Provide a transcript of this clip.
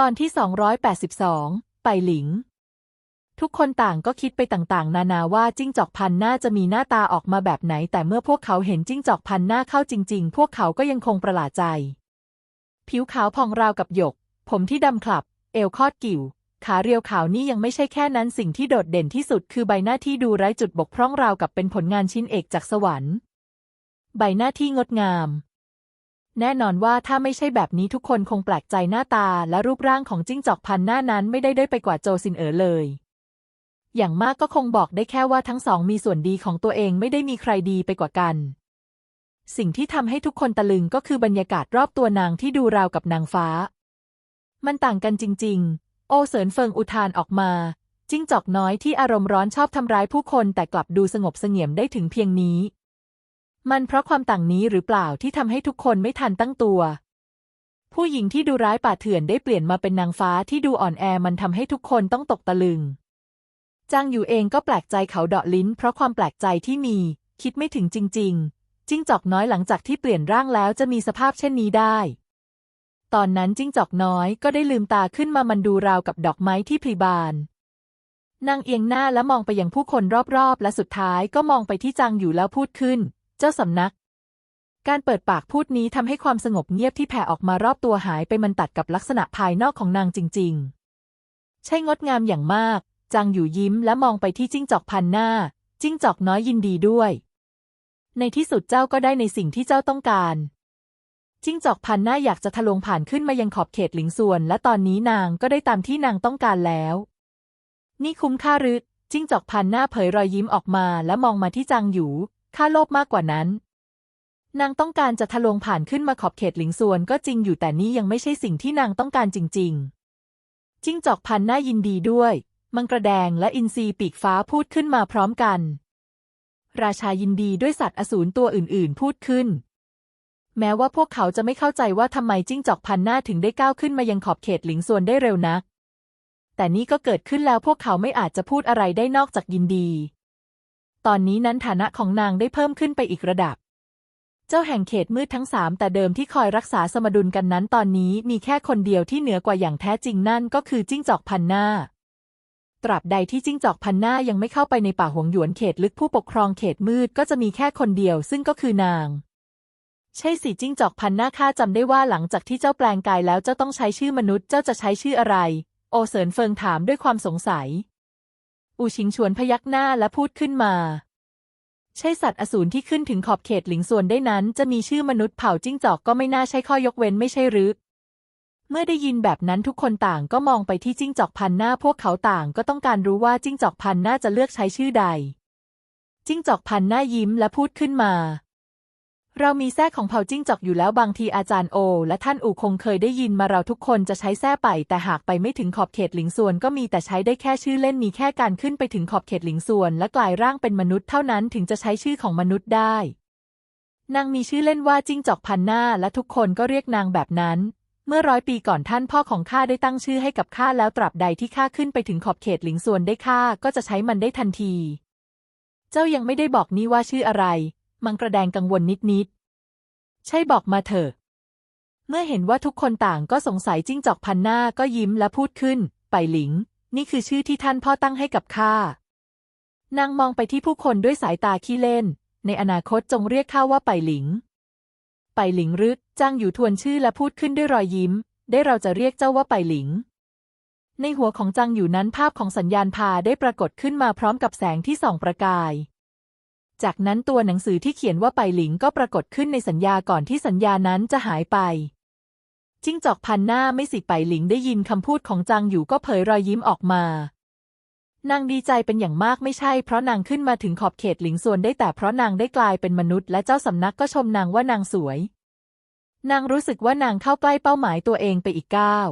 ตอนที่ 282 ไปหลิง ทุกคนต่างก็คิดไปต่างๆ นานาว่าจิ้งจอกพันหน้าจะมีหน้าตาออกมาแบบไหน แต่เมื่อพวกเขาเห็นจิ้งจอกพันหน้าเข้าจริง ๆ พวกเขาก็ยังคงประหลาดใจ ผิวขาวผ่องราวกับหยก ผมที่ดำคลับ เอวคอดกิ่ว ขาเรียวขาวนี่ยังไม่ใช่แค่นั้นสิ่งที่โดดเด่นที่สุดคือใบหน้าที่ดูไร้จุดบกพร่องราวกับเป็นผลงานชิ้นเอกจากสวรรค์ ใบหน้าที่งดงาม แน่นอนว่าถ้าไม่ใช่แบบนี้ทุกคนคงแปลกใจหน้าตาและรูปร่างของจิ้งจอกพันหน้านั้นไม่ได้ด้อยไปกว่าโจซินเอ๋อเลย อย่างมากก็คงบอกได้แค่ว่าทั้งสองมีส่วนดีของตัวเองไม่ได้มีใครดีไปกว่ากัน สิ่งที่ทำให้ทุกคนตะลึงก็คือบรรยากาศรอบตัวนางที่ดูราวกับนางฟ้า มันต่างกันจริง ๆ โอเสินเฟิงอุทานออกมา จิ้งจอกน้อยที่อารมณ์ร้อนชอบทำร้ายผู้คนแต่กลับดูสงบเสงี่ยมได้ถึงเพียงนี้ มันเพราะความต่างนี้หรือเปล่าที่ทำให้ทุกคนไม่ทันตั้งตัว ผู้หญิงที่ดูร้ายป่าเถื่อนได้เปลี่ยนมาเป็นนางฟ้าที่ดูอ่อนแอมันทำให้ทุกคนต้องตกตะลึง จางอยู่เองก็แปลกใจเขาเดาะลิ้น เพราะความแปลกใจที่มี คิดไม่ถึงจริง ๆ จิ้งจอกน้อยหลังจากที่เปลี่ยนร่างแล้วจะมีสภาพเช่นนี้ได้ ตอนนั้นจิ้งจอกน้อยก็ได้ลืมตาขึ้นมามันดูราวกับดอกไม้ที่พลีบานนางเอียงหน้าและมองไปยังผู้คนรอบๆ และสุดท้ายก็มองไปที่จางอยู่แล้วพูดขึ้น เจ้าสำนัก การเปิดปากพูดนี้ทำให้ความสงบเงียบที่แผ่ออกมารอบตัวหายไปมันตัดกับลักษณะภายนอกของนางจริง ๆ ใช่งดงามอย่างมากจางอยู่ยิ้มและมองไปที่จิ้งจอกพันหน้า จิ้งจอกน้อยยินดีด้วย ในที่สุดเจ้าก็ได้ในสิ่งที่เจ้าต้องการ จิ้งจอกพันหน้าอยากจะทะลวงผ่านขึ้นมายังขอบเขตหลิงส่วน และตอนนี้นางก็ได้ตามที่นางต้องการแล้ว นี่คุ้มค่าหรือจิ้งจอกพันหน้าเผยรอยยิ้มออกมาและมองมาที่จางอยู่ ข้าโลภมากกว่านั้น นางต้องการจะทะลวงผ่านขึ้นมาขอบเขตหลิงส่วนก็จริงอยู่แต่นี่ยังไม่ใช่สิ่งที่นางต้องการจริง ๆ จิ้งจอกพันหน้ายินดีด้วย มังกระแดงและอินทรีปีกฟ้าพูดขึ้นมาพร้อมกัน ราชายินดีด้วยสัตว์อสูรตัวอื่น ๆ พูดขึ้น แม้ว่าพวกเขาจะไม่เข้าใจว่าทำไมจิ้งจอกพันหน้าถึงได้ก้าวขึ้นมายังขอบเขตหลิงส่วนได้เร็วนัก แต่นี่ก็เกิดขึ้นแล้วพวกเขาไม่อาจจะพูดอะไรได้นอกจากยินดี ตอนนี้นั้นฐานะของนางได้เพิ่มขึ้นไปอีกระดับ เจ้าแห่งเขตมืดทั้งสามแต่เดิมที่คอยรักษาสมดุลกันนั้นตอนนี้มีแค่คนเดียวที่เหนือกว่าอย่างแท้จริงนั่นก็คือจิ้งจอกพันหน้า ตราบใดที่จิ้งจอกพันหน้ายังไม่เข้าไปในป่าหวงหยวนเขตลึกผู้ปกครองเขตมืดก็จะมีแค่คนเดียวซึ่งก็คือนางใช่สิจิ้งจอกพันหน้าข้าจำได้ว่าหลังจากที่เจ้าแปลงกายแล้วเจ้าต้องใช้ชื่อมนุษย์เจ้าจะใช้ชื่ออะไร โอเสินเฟิงถามด้วยความสงสัย อูชิงชวนพยักหน้าและพูดขึ้นมา ใช่สัตว์อสูรที่ขึ้นถึงขอบเขตหลิงส่วนได้นั้นจะมีชื่อมนุษย์เผ่าจิ้งจอกก็ไม่น่าใช่ข้อยกเว้นไม่ใช่หรือเมื่อได้ยินแบบนั้นทุกคนต่างก็มองไปที่จิ้งจอกพันหน้าพวกเขาต่างก็ต้องการรู้ว่าจิ้งจอกพันหน้าจะเลือกใช้ชื่อใด จิ้งจอกพันหน้ายิ้มและพูดขึ้นมา เรามีแท้ของเผ่าจิ้งจอกอยู่แล้วบางทีอาจารย์โอ และท่านอู่คงเคยได้ยินมาเราทุกคนจะใช้แท้ไป แต่หากไปไม่ถึงขอบเขตหลิงส่วน ก็มีแต่ใช้ได้แค่ชื่อเล่นมีแค่การขึ้นไปถึงขอบเขตหลิงส่วน และกลายร่างเป็นมนุษย์เท่านั้นถึงจะใช้ชื่อของมนุษย์ได้ นางมีชื่อเล่นว่าจิ้งจอกพันหน้า และทุกคนก็เรียกนางแบบนั้น เมื่อร้อยปีก่อนท่านพ่อของข้าได้ตั้งชื่อให้กับข้าแล้วตราบใดที่ข้าขึ้นไปถึงขอบเขตหลิงส่วนได้ข้าก็จะใช้มันได้ทันที เจ้ายังไม่ได้บอกนี่ว่าชื่ออะไร มังกระแดงกังวลนิดๆ ใช่บอกมาเถอะ เมื่อเห็นว่าทุกคนต่างก็สงสัยจิ้งจอกพันหน้าก็ยิ้มและพูดขึ้น ไปหลิง นี่คือชื่อที่ท่านพ่อตั้งให้กับข้านางมองไปที่ผู้คนด้วยสายตาขี้เล่น ในอนาคตจงเรียกข้าว่าไปหลิง ไปหลิงรึจ้างอยู่ทวนชื่อและพูดขึ้นด้วยรอยยิ้ม ได้เราจะเรียกเจ้าว่าไปหลิง ในหัวของจางอยู่นั้นภาพของสัญญาณพาได้ปรากฏขึ้นมาพร้อมกับแสงที่ส่องประกาย จากนั้นตัวหนังสือที่เขียนว่าไปหลิงก็ปรากฏขึ้นในสัญญาก่อนที่สัญญานั้นจะหายไป จิ้งจอกพันหน้าไม่สิไปหลิงได้ยินคำพูดของจางอยู่ก็เผยรอยยิ้มออกมานางดีใจเป็นอย่างมากไม่ใช่เพราะนางขึ้นมาถึงขอบเขตหลิงส่วนได้แต่เพราะนางได้กลายเป็นมนุษย์และเจ้าสำนักก็ชมนางว่านางสวย นางรู้สึกว่านางเข้าใกล้เป้าหมายตัวเองไปอีกก้าว